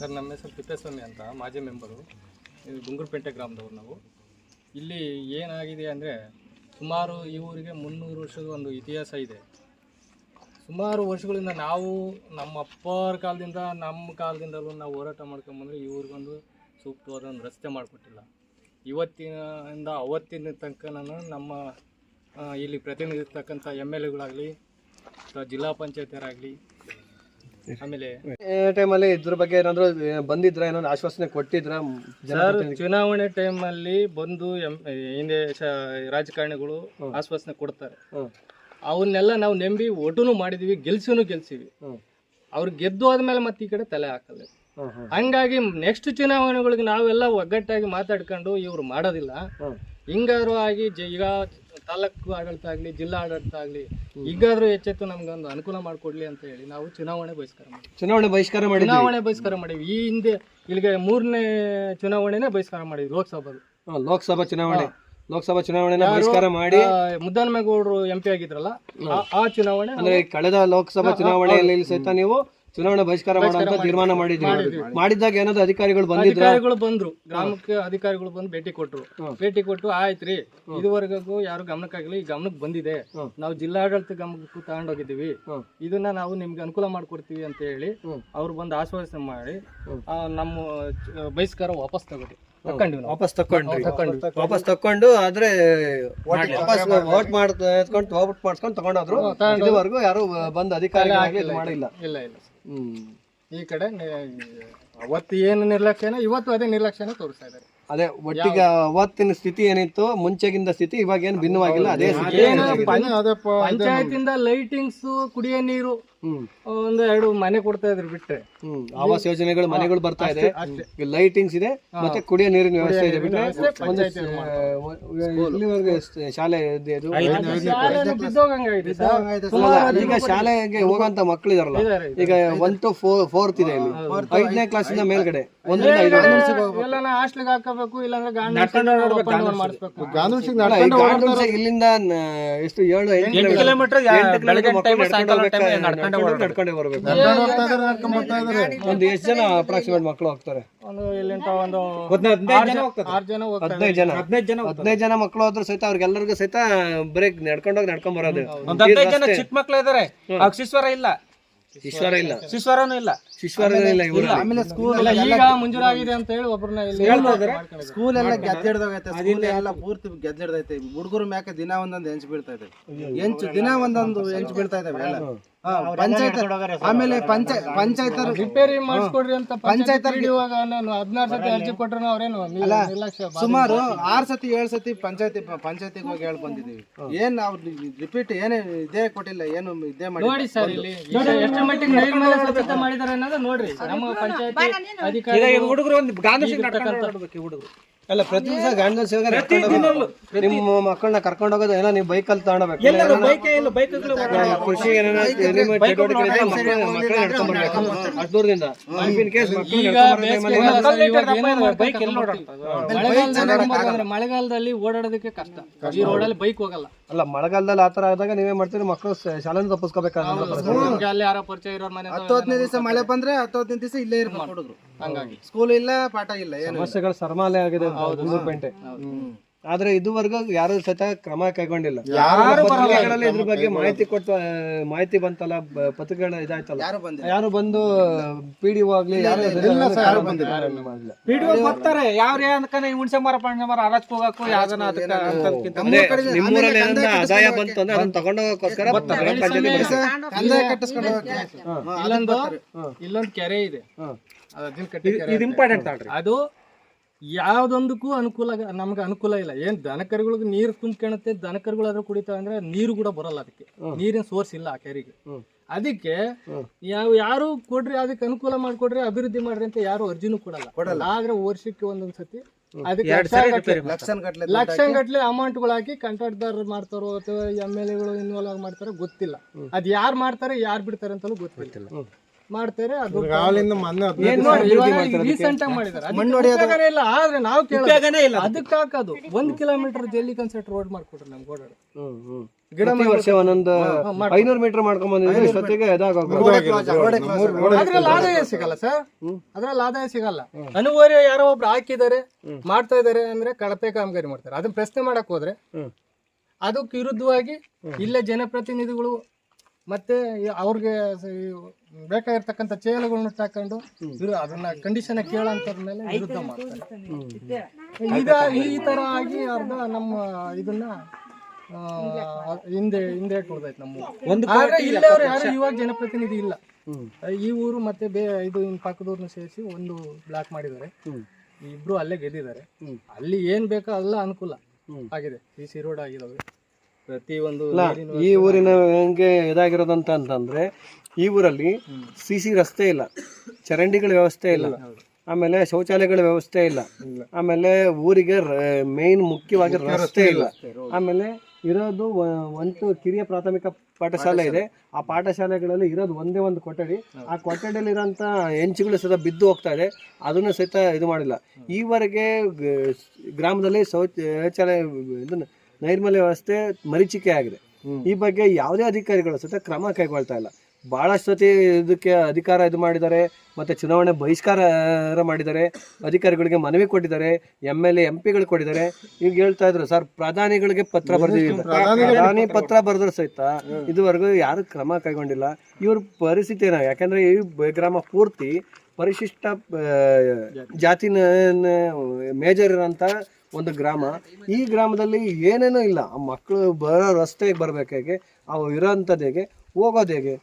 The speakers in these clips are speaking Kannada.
ಸರ್, ನಮ್ಮ ಹೆಸರು ತಿಪ್ಪೇಸ್ವಾಮಿ ಅಂತ, ಮಾಜಿ ಮೆಂಬರು. ಇದು ಗುಂಗುರುಪೇಟೆ ಗ್ರಾಮದವ್ರು ನಾವು. ಇಲ್ಲಿ ಏನಾಗಿದೆ ಅಂದರೆ, ಸುಮಾರು ಈ ಊರಿಗೆ ಮುನ್ನೂರು ವರ್ಷದ ಒಂದು ಇತಿಹಾಸ ಇದೆ. ಸುಮಾರು ವರ್ಷಗಳಿಂದ ನಾವು, ನಮ್ಮ ಅಪ್ಪರ ಕಾಲದಿಂದ, ನಮ್ಮ ಕಾಲದಿಂದಲೂ ನಾವು ಹೋರಾಟ ಮಾಡ್ಕೊಂಬಂದ್ರೆ ಈ ಊರಿಗೊಂದು ಸೂಕ್ತವಾದ ಒಂದು ರಸ್ತೆ ಮಾಡಿಕೊಟ್ಟಿಲ್ಲ. ಇವತ್ತಿನಿಂದ ಅವತ್ತಿನ ತನಕ ನಾನು ನಮ್ಮ ಇಲ್ಲಿ ಪ್ರತಿನಿಧಿಸ್ತಕ್ಕಂಥ ಎಂ ಎಲ್ ಎಗಳಾಗಲಿ ಅಥವಾ ಜಿಲ್ಲಾ ಪಂಚಾಯತಿಯರಾಗಲಿ ಆಮೇಲೆ ಟೈಮಲ್ಲಿ ಇದ್ರ ಬಗ್ಗೆ ಏನಾದ್ರು ಬಂದಿದ್ರ ಏನೋ ಆಶ್ವಾಸನೆ ಕೊಟ್ಟಿದ್ರ ಸರ್ ಚುನಾವಣೆ ಅಲ್ಲಿ ಬಂದು ಎಂ ಹಿಂದೆ ಶ- ರಾಜಕಾರಣಿಗಳು ಆಶ್ವಾಸನೆ ಕೊಡ್ತಾರೆ. ಅವನ್ನೆಲ್ಲ ನಾವು ನಂಬಿ ಒಟುನು ಮಾಡಿದೀವಿ ಗೆಲ್ಸಿನೂ ಗೆಲ್ಸಿವಿ. ಅವ್ರು ಗೆದ್ದು ಆದ್ಮೇಲೆ ಮತ್ತೆ ಈ ಕಡೆ ತಲೆ ಹಾಕಲ್ಲ ಹಂಗಾಗಿ ನೆಕ್ಸ್ಟ್ ಚುನಾವಣೆಗಳಿಗೆ ನಾವೆಲ್ಲ ಒಗ್ಗಟ್ಟಾಗಿ ಮಾತಾಡ್ಕೊಂಡು ಇವ್ರು ಮಾಡೋದಿಲ್ಲ. ಹಿಂಗಾರು ಆಗಿ ಜ- ಈಗ ತಾಲೂಕು ಆಡಳಿತ ಆಗಲಿ ಜಿಲ್ಲಾ ಆಡಳಿತ ಆಗಲಿ ಈಗಾದ್ರೂ ಎಚ್ಚೆತ್ತು ನಮ್ಗೊಂದು ಅನುಕೂಲ ಮಾಡಿಕೊಡ್ಲಿ ಅಂತ ಹೇಳಿ ನಾವು ಚುನಾವಣೆ ಬಹಿಷ್ಕಾರ ಮಾಡಿದ್ವಿ. ಚುನಾವಣೆ ಬಹಿಷ್ಕಾರ ಮಾಡಿ ಚುನಾವಣೆ ಬಹಿಷ್ಕಾರ ಮಾಡಿವಿ ಈ ಹಿಂದೆ ಇಲ್ಲಿಗೆ ಮೂರನೇ ಚುನಾವಣೆನೇ ಬಹಿಷ್ಕಾರ ಮಾಡಿದ್ವಿ ಲೋಕಸಭಾದು ಲೋಕಸಭಾ ಚುನಾವಣೆ. ಲೋಕಸಭಾ ಚುನಾವಣೆನ ಬಹಿಷ್ಕಾರ ಮಾಡಿ. ಮುದ್ದನಮೇಗೌಡರು ಎಂ ಪಿ ಆಗಿದ್ರಲ್ಲ ಆ- ಆ ಚುನಾವಣೆ ಅಂದ್ರೆ ಕಳೆದ ಲೋಕಸಭಾ ಚುನಾವಣೆಯಲ್ಲಿ ಸಹಿತ ನೀವು ಚುನಾವಣೆ ಬಹಿಷ್ಕಾರ ಮಾಡುವಂತ ತೀರ್ಮಾನ ಮಾಡಿದ್ವಿ ಮಾಡಿದಾಗ ಏನಾದ್ರು ಅಧಿಕಾರಿಗಳು ಬಂದಿದ್ರು. ಅಧಿಕಾರಿಗಳು ಬಂದ್ರು. ಗ್ರಾಮಕ್ಕೆ ಅಧಿಕಾರಿಗಳು ಬಂದು ಭೇಟಿ ಕೊಟ್ರು. ಭೇಟಿ ಕೊಟ್ಟು ಆಯ್ತ್ರಿ. ಇದುವರೆಗೂ ಯಾರು ಗಮನಕ್ಕಾಗಲಿ ಈ ಗಮನಕ್ಕೆ ಬಂದಿದೆ. ನಾವು ಜಿಲ್ಲಾಡಳಿತ ಗಮನಕ್ಕೂ ತಗೊಂಡೋಗಿದ್ದೀವಿ. ಇದನ್ನ ನಾವು ನಿಮ್ಗೆ ಅನುಕೂಲ ಮಾಡ್ಕೊಡ್ತೀವಿ ಅಂತ ಹೇಳಿ ಅವ್ರು ಬಂದು ಆಶ್ವಾಸನೆ ಮಾಡಿ ನಮ್ಮ ಬಹಿಷ್ಕಾರ ವಾಪಸ್ ತಗೋರಿ. ತಕೊಂಡಿವಿ ನಾವು ವಾಪಸ್ ತಕೊಂಡ್ರಿ ತಕೊಂಡ್ವಿ ವಾಪಸ್ ತಕೊಂಡು ಆದ್ರೆ ವಾಪಸ್ ವೋಟ್ ಮಾಡ್ಕೊಂಡು ವೋಟ್ ಮಾಡ್ಸ್ಕೊಂಡು ತಗೊಂಡಾದ್ರು. ಇದುವರೆಗೂ ಯಾರು ಬಂದ ಅಧಿಕಾರಿ ಮಾಡಿಲ್ಲ. ಇಲ್ಲ ಇಲ್ಲ. ಹ್ಮ್. ಈ ಕಡೆ ಅವತ್ತು ಏನು ನಿರ್ಲಕ್ಷ್ಯನ ಇವತ್ತು ಅದೇ ನಿರ್ಲಕ್ಷ್ಯನ ತೋರಿಸ್ತಾ ಇದ್ದಾರೆ. ಅದೇ ಒಟ್ಟಿಗೆ ಅವತ್ತಿನ ಸ್ಥಿತಿ ಏನಿತ್ತು ಮುಂಚೆಗಿಂತ ಸ್ಥಿತಿ ಇವಾಗ ಏನು ಭಿನ್ನವಾಗಿಲ್ಲ ಅದೇ ಸ್ಥಿತಿ ಪಂಚಾಯತಿಂದ ಲೈಟಿಂಗ್ಸ್ ಕುಡಿಯೋ ನೀರು ಒಂದು ಎರಡು ಮನೆ ಕೊಡ್ತಾ ಇದ್ರು ಬಿಟ್ರೆ. ಹ್ಮ್. ಆವಾಸ್ ಯೋಜನೆಗಳು ಮನೆಗಳು ಬರ್ತಾ ಇದೆ. ಲೈಟಿಂಗ್ಸ್ ಇದೆ ಮತ್ತೆ ಕುಡಿಯೋ ನೀರಿನ ವ್ಯವಸ್ಥೆ ಇದೆ ಬಿಟ್ರೆ ಶಾಲೆ ಇದೆ ಈಗ ಶಾಲೆಗೆ ಹೋಗುವಂತ ಮಕ್ಕಳು ಇದಾರಲ್ಲ ಈಗ ಒನ್ ಟು ಫೋರ್ ಫೋರ್ತ್ ಇದೆ ಇಲ್ಲಿ. ಐದನೇ ಇಂದ ಮೇಲ್ಗಡೆ ಒಂದರಿಂದ ಐದು. ಎಲ್ಲ ಹಾಸ್ಟ್ಲಿಗೆ ಹಾಕಬೇಕು ಇಲ್ಲಾಂದ್ರೆ ಗಾಂಧಿ ಇಲ್ಲಿಂದ ಎಷ್ಟು ಏಳು ಎಂಟು ಕಿಲೋಮೀಟರ್. ನಡ್ಕೊಂಡೆ ಬರ್ಬೇಕು ಒಂದು ಎಷ್ಟು ಜನ ಅಪ್ರಾಕ್ಸಿಮೇಟ್ ಮಕ್ಕಳು ಹೋಗ್ತಾರೆ? ಒಂದು ಇಲ್ಲಿಂದ ಒಂದು ಆರು ಜನ ಹೋಗ್ತಾರೆ. ಹದಿನೈದು ಜನ. ಹದಿನೈದು ಜನ ಮಕ್ಕಳು ಹೋದ್ರು ಸಹಿತ ಅವ್ರಿಗೆಲ್ಲರಿಗೂ ಸಹಿತ ಬರೀ ನಡ್ಕೊಂಡೋಗಿ ನಡ್ಕೊಂಡ್ ಬರೋದು. ಒಂದ್ ಹದಿನೈದು ಜನ ಚಿಕ್ಕ ಮಕ್ಳು ಇದಾರೆ. ಶಿಶ್ವರ ಇಲ್ಲ. ಇಲ್ಲ. ಶಿಶ್ವರನು ಇಲ್ಲ. ಶಿಶ್ವರ ಇಲ್ಲ ಇವರು. ಇಲ್ಲ, ಈಗ ಮಂಜೂರಾಗಿದೆ ಅಂತ ಹೇಳಿ ಒಬ್ಬರನ್ನ ಇಲ್ಲಿ ಸ್ಕೂಲ್ ಎಲ್ಲ ಗೆದ್ದಿಡ್ದೋಗೈತೆ ಸ್ಕೂಲ್ ಎಲ್ಲ ಪೂರ್ತಿ ಗೆದ್ದಿಡ್ದೈತೆ ಹುಡುಗರು ಮ್ಯಾಕೆ ದಿನ ಒಂದೊಂದು ಹೆಂಚು ಬೀಳ್ತಾ ಇದೆ. ಹೆಂಚು ದಿನ ಒಂದೊಂದು ಹೆಂಚು ಬೀಳ್ತಾ ಇದಾವೆ ಎಲ್ಲ. ಪಂಚಾಯತ್ ಆಮೇಲೆ ಪಂಚಾಯತ್ ಪಂಚಾಯತ್ ರಿಪೇರಿ ಮಾಡಿಸ್ಕೊಡ್ರಿ ಅಂತ ಪಂಚಾಯತ್ ಇವಾಗ ನಾನು ಹದಿನಾರು ಸತಿ ಅರ್ಜಿ ಕೊಟ್ಟರು ಅವ್ರೇನು ನಿರ್ಲಕ್ಷ್ಯ ಸುಮಾರು ಆರ್ ಸತಿ ಏಳ್ ಸತಿ ಪಂಚಾಯತಿ ಪಂಚಾಯತಿಗೆ ಹೋಗಿ ಹೇಳಿ ಬಂದಿದೀವಿ ಏನ್ ನಾವು ರಿಪೀಟ್ ಏನೇ ಇದೇ ಕೊಟ್ಟಿಲ್ಲ ಏನು ಇದೇ ಮಾಡಿ ನೋಡಿ ಸರ್ ಇಲ್ಲಿ ಎಷ್ಟು ಮಟ್ಟಿಗೆ ನೈರ್ಮಲ್ಯ ಸ್ವಚ್ಛತೆ ಮಾಡಿದಾರೆ ಅನ್ನೋದು ನೋಡ್ರಿ. ನಮ್ಮ ಪಂಚಾಯತ್ ಅಧಿಕಾರಿ ಹುಡುಗರು ಒಂದು ಗಾಂಧಿ ಹುಡುಗರು. ಅಲ್ಲ ಪ್ರತಿ ದಿವಸ ಗಾಂಧಿ ಸೇವೆ ನಿಮ್ಮ ಮಕ್ಕಳನ್ನ ಕರ್ಕೊಂಡು ಹೋಗೋದು ಏನೋ ನೀವು ಬೈಕಲ್ಲಿ ತಗೊಂಡೋಗ್ಬೇಕು ಎಲ್ಲರೂ ಬೈಕೇ ಇಲ್ಲ ಕೃಷಿ ಚಟುವಟಿಕೆ ಇದ್ರೆ ನಡ್ಕೊಂಡ್ ಬರ್ಬೇಕು. ಅಷ್ಟು ದೂರದಿಂದ ಇನ್ ಕೇಸ್ ಎಲ್ಲಿ ಮಳೆಗಾಲದಲ್ಲಿ ಓಡಾಡೋದಕ್ಕೆ ಕಷ್ಟ. ಈ ರೋಡಲ್ಲಿ ಬೈಕ್ ಹೋಗಲ್ಲ. ಅಲ್ಲ ಮಳೆಗಾಲದಲ್ಲಿ ಆತರ ಆದಾಗ ನೀವೇ ಮಾಡ್ತೀರಿ ಮಕ್ಕಳು ಶಾಲೆನ ತಪ್ಪಿಸ್ಕೋಬೇಕಾದ್ರೆ ಹತ್ತೊತ್ತನೇ ಅಲ್ಲಿ ಯಾರೋ ಪರಿಚಯ ಇರೋರ್ ಮನೆ ಹತ್ತು ಹದಿನೈದು ದಿವಸ ಮಳೆ ಬಂದ್ರೆ ಹತ್ತು ಹದಿನೈದು ದಿವಸ ಇಲ್ಲೇ ಇರ್ಬೇಕು. ಹುಡುಗರು ಹಂಗಾಗಿ. ಸ್ಕೂಲ್ ಇಲ್ಲ ಪಾಠ ಇಲ್ಲ ಏನು ಸಮಸ್ಯೆಗಳು ಸರ್ಮಾಲೆ ಆಗಿದೆ ಗುಂಡ್ಲುಪೇಟೆ ಆದ್ರೆ ಇದುವರೆಗೂ ಯಾರು ಸಹಿತ ಕ್ರಮ ಕೈಗೊಂಡಿಲ್ಲ. ಪತ್ರಿಕೆಗಳಲ್ಲಿ ಇದ್ರ ಬಗ್ಗೆ ಮಾಹಿತಿ ಕೊಟ್ಟು ಮಾಹಿತಿ ಬಂತಲ್ಲ ಬ- ಪತ್ರಿಕೆಗಳ ಇದಾಯ್ತಲ್ಲ. ಯಾರು ಬಂದಿಲ್ಲ. ಯಾರು ಬಂದು ಪಿ ಡಿ ಆಗ್ಲಿ ಯಾರು ಯಾರು ಬಂದಿಲ್ಲ. ಯಾರು ಮಾಡಿಲ್ಲ ಬರ್ತಾರೆ. ಹುಣ್ಸೆ ಮರ ಪಣ್ಣ ಮರ ಹರಾಜ್ ಹೋಗಕ್ಕೂ ಯಾವ್ದನ ಅದಕ್ಕೆ ಅಂತದ್ಕಿಂತ ಅದೇ ನಿಮ್ಮೂರಲ್ಲಿ ಏನಂದ್ರೆ ಆದಾಯ ಬಂತು ಅಂದ್ರೆ ಅದನ್ನ ತಗೊಂಡೋಗೋಸ್ಕರ ಗ್ರಾಮ ಪಂಚಾಯತಿ ಬರುತ್ತೆ. ಕಂದಾಯ ಕಟ್ಟಿಸ್ಕೊಂಡು ಹೋಗಕ್ಕೆ ಇಲ್ಲೊಂದು ಇಲ್ಲೊಂದು ಕೆರೆ ಇದೆ. ಇದು ಇಂಪಾರ್ಟೆಂಟ್ ತಗೊಳ್ರಿ. ಅದು ಯಾವ್ದೊಂದಕ್ಕೂ ಅನುಕೂಲ ನಮ್ಗೆ ಅನುಕೂಲ ಇಲ್ಲ. ಏನ್ ದನಕರುಗಳಿಗೆ ನೀರು ತುಂಬ್ಕೊಳತ್ತೆ ದನಕರುಗಳಾದ್ರೂ ಕುಡಿತಾವ ಅಂದ್ರೆ ನೀರು ಕೂಡ ಬರಲ್ಲ ಅದಕ್ಕೆ. ನೀರಿನ ಸೋರ್ಸ್ ಇಲ್ಲ ಆ ಕೆರೆಗೆ. ಅದಕ್ಕೆ ಯಾವ ಯಾರು ಕೊಡ್ರಿ ಅದಕ್ಕೆ ಅನುಕೂಲ ಮಾಡ್ಕೊಡ್ರಿ ಅಭಿವೃದ್ಧಿ ಮಾಡ್ರಿ ಅಂತ ಯಾರು ಅರ್ಜಿನೂ ಕೊಡಲ್ಲ. ಕೊಡಲ್ಲ. ಆದ್ರೆ ವರ್ಷಕ್ಕೆ ಒಂದೊಂದ್ ಸತಿ ಅದಕ್ಕೆ ಲಕ್ಷಗಟ್ಲೆ- ಲಕ್ಷನ್ ಗಟ್ಲೆ ಅಮೌಂಟ್ಗಳು ಹಾಕಿ. ಕಾಂಟ್ರಾಕ್ಟ್ದಾರರು ಮಾಡ್ತಾರೋ ಅಥವಾ ಎಂ ಎಲ್ ಎಗಳು ಇನ್ವಾಲ್ವ್ ಆಗಿ ಮಾಡ್ತಾರೋ ಗೊತ್ತಿಲ್ಲ. ಅದ್ ಯಾರು ಮಾಡ್ತಾರೆ ಯಾರು ಬಿಡ್ತಾರೆ ಅಂತಲೂ ಗೊತ್ತಿಲ್ಲ. ಮಾಡ್ತಾರೆ ಅದು ನೋಡಿ, ಇವಾಗ recent ಆಗಿ ಮಾಡಿದ್ದಾರೆ. ಉಪಯೋಗನೇ ಇಲ್ಲ. ಆದ್ರೆ ನಾವು ಅದಕ್ಕೆ ಹಾಕೋದು. ಒಂದ್ ಕಿಲೋಮೀಟರ್ ಜಲ್ಲಿ ಕನ್ಸರ್ಟ್ ರೋಡ್ ಮಾಡ್ಕೊಟ್ರಿ ನಮ್ಗೆ ಓಡಾಡ ಗಿಡ ವರ್ಷ ಒಂದೊಂದು ಐನೂರು ಮೀಟರ್ ಮಾಡ್ಕೊಂಡ್ ಬಂದಿದ್ರೆ ಇದಾಗೋಗ್ಬೋದು ಅದ್ರಲ್ಲಿ ಆದಾಯ ಸಿಗಲ್ಲ ಸರ್? ಅದ್ರಲ್ಲಿ ಆದಾಯ ಸಿಗಲ್ಲ. ಅನುಭವ ಯಾರೋ ಒಬ್ರು ಹಾಕಿದ್ದಾರೆ ಮಾಡ್ತಾ ಇದಾರೆ ಅಂದ್ರೆ ಕಳಪೆ ಕಾಮಗಾರಿ ಮಾಡ್ತಾರೆ. ಅದನ್ನ ಪ್ರಶ್ನೆ ಮಾಡಕ್ ಹೋದ್ರೆ. ಅದಕ್ಕೆ ವಿರುದ್ಧವಾಗಿ ಇಲ್ಲೇ ಜನಪ್ರತಿನಿಧಿಗಳು ಮತ್ತೆ ಈ- ಅವ್ರಿಗೆ ಈ ಬೇಕಾಗಿರ್ತಕ್ಕಂಥ ಚೇಲುಗಳನ್ನ ತಕೊಂಡು ಅದನ್ನ ಕಂಡೀಷನ್ ಕೇಳಂತದ ಮೇಲೆ ವಿರುದ್ಧ ಮಾಡ್ತಾರೆ. ಇದ ಈ ತರ ಆಗಿ ಅರ್ಧ ನಮ್ಮ ಇದನ್ನ ಹಿಂದೆ ಹಿಂದೆ ಉಳ್ದೈತೆ ನಮ್ಮ ಊರು. ಆದ್ರೆ ಇಲ್ಲಿಯವ್ರು ಯಾರು ಇವಾಗ ಜನಪ್ರತಿನಿಧಿ ಇಲ್ಲ. ಈ ಊರು ಮತ್ತೆ ಬೇ ಇದು ಇನ್ ಪಕ್ಕದೂರ್ನ ಸೇರಿಸಿ ಒಂದು ಬ್ಲಾಕ್ ಮಾಡಿದ್ದಾರೆ. ಇಬ್ರು ಅಲ್ಲೇ ಗೆದ್ದಿದ್ದಾರೆ. ಅಲ್ಲಿ ಏನ್ ಬೇಕೋ ಅಲ್ಲ ಅನುಕೂಲ ಆಗಿದೆ. ಸಿ ಸಿ ರೋಡ್ ಆಗಿದಾವೆ ಈ ಊರಿನ ಹೆಂಗೆ ಇದಾಗಿರೋದಂತ ಅಂತಂದ್ರೆ ಈ ಊರಲ್ಲಿ ಸಿ ಸಿ ರಸ್ತೆ ಇಲ್ಲ ಚರಂಡಿಗಳ ವ್ಯವಸ್ಥೆ ಇಲ್ಲ ಆಮೇಲೆ ಶೌಚಾಲಯಗಳ ವ್ಯವಸ್ಥೆ ಇಲ್ಲ ಆಮೇಲೆ ಊರಿಗೆ ಮೇನ್ ಮುಖ್ಯವಾಗಿ ರಸ್ತೆ ಇಲ್ಲ. ಆಮೇಲೆ ಇರೋದು ಒಂದು ಕಿರಿಯ ಪ್ರಾಥಮಿಕ ಪಾಠಶಾಲೆ ಇದೆ. ಆ ಪಾಠಶಾಲೆಗಳಲ್ಲಿ ಇರೋದು ಒಂದೇ ಒಂದು ಕೊಠಡಿ. ಆ ಕೊಠಡಿಯಲ್ಲಿ ಇರೋಂಥ ಹೆಂಚುಗಳು ಸಹಿತ ಬಿದ್ದು ಹೋಗ್ತಾ ಇದೆ. ಅದನ್ನು ಸಹಿತ ಇದು ಮಾಡಿಲ್ಲ. ಈವರೆಗೆ ಗ್ರಾಮದಲ್ಲಿ ಶೌಚ ಶೌಚಾಲಯ ಇದನ್ನ ನೈರ್ಮಲ್ಯ ವ್ಯವಸ್ಥೆ ಮರೀಚಿಕೆ ಆಗಿದೆ. ಈ ಬಗ್ಗೆ ಯಾವುದೇ ಅಧಿಕಾರಿಗಳು ಸಹಿತ ಕ್ರಮ ಕೈಗೊಳ್ತಾ ಇಲ್ಲ. ಬಹಳಷ್ಟು ಸತಿ ಇದಕ್ಕೆ ಅಧಿಕಾರ ಇದು ಮಾಡಿದ್ದಾರೆ ಮತ್ತೆ ಚುನಾವಣೆ ಬಹಿಷ್ಕಾರ ಮಾಡಿದ್ದಾರೆ ಅಧಿಕಾರಿಗಳಿಗೆ ಮನವಿ ಕೊಟ್ಟಿದ್ದಾರೆ ಎಂ ಎಲ್ ಎ ಎಂ ಪಿಗಳು ಕೊಟ್ಟಿದ್ದಾರೆ. ಈಗ ಹೇಳ್ತಾ ಇದ್ರು ಸರ್ ಪ್ರಧಾನಿಗಳಿಗೆ ಪತ್ರ ಬರೆದಿಲ್ಲ ಪ್ರಧಾನಿ ಪತ್ರ ಬರೆದ್ರು ಸಹಿತ ಇದುವರೆಗೂ ಯಾರು ಕ್ರಮ ಕೈಗೊಂಡಿಲ್ಲ. ಇವ್ರ ಪರಿಸ್ಥಿತಿ ಏನೋ? ಯಾಕಂದ್ರೆ ಈ ಗ್ರಾಮ ಪೂರ್ತಿ ಪರಿಶಿಷ್ಟ ಜಾತಿನ ಮೇಜರ್ ಇರೋಂಥ ಒಂದು ಗ್ರಾಮ. ಈ ಗ್ರಾಮದಲ್ಲಿ ಏನೇನೂ ಇಲ್ಲ. ಆ ಮಕ್ಕಳು ಬರೋ ರಸ್ತೆಗೆ ಬರ್ಬೇಕು ಹೇಗೆ ಅವು ಇರೋಂಥದ್ದು ಹೇಗೆ ಹೋಗೋದು ಹೇಗೆ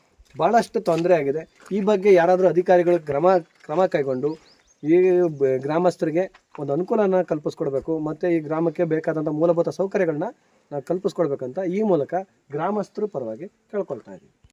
ಭಾಳಷ್ಟು ತೊಂದರೆ ಆಗಿದೆ. ಈ ಬಗ್ಗೆ ಯಾರಾದರೂ ಅಧಿಕಾರಿಗಳು ಕ್ರಮ ಕ್ರಮ ಕೈಗೊಂಡು ಈ ಗ್ರಾಮಸ್ಥರಿಗೆ ಒಂದು ಅನುಕೂಲನ ಕಲ್ಪಿಸ್ಕೊಡ್ಬೇಕು. ಮತ್ತು ಈ ಗ್ರಾಮಕ್ಕೆ ಬೇಕಾದಂಥ ಮೂಲಭೂತ ಸೌಕರ್ಯಗಳನ್ನ ನಾವು ಕಲ್ಪಿಸ್ಕೊಡ್ಬೇಕಂತ ಈ ಮೂಲಕ ಗ್ರಾಮಸ್ಥರು ಪರವಾಗಿ ಕೇಳ್ಕೊಳ್ತಾ ಇದ್ದೀವಿ.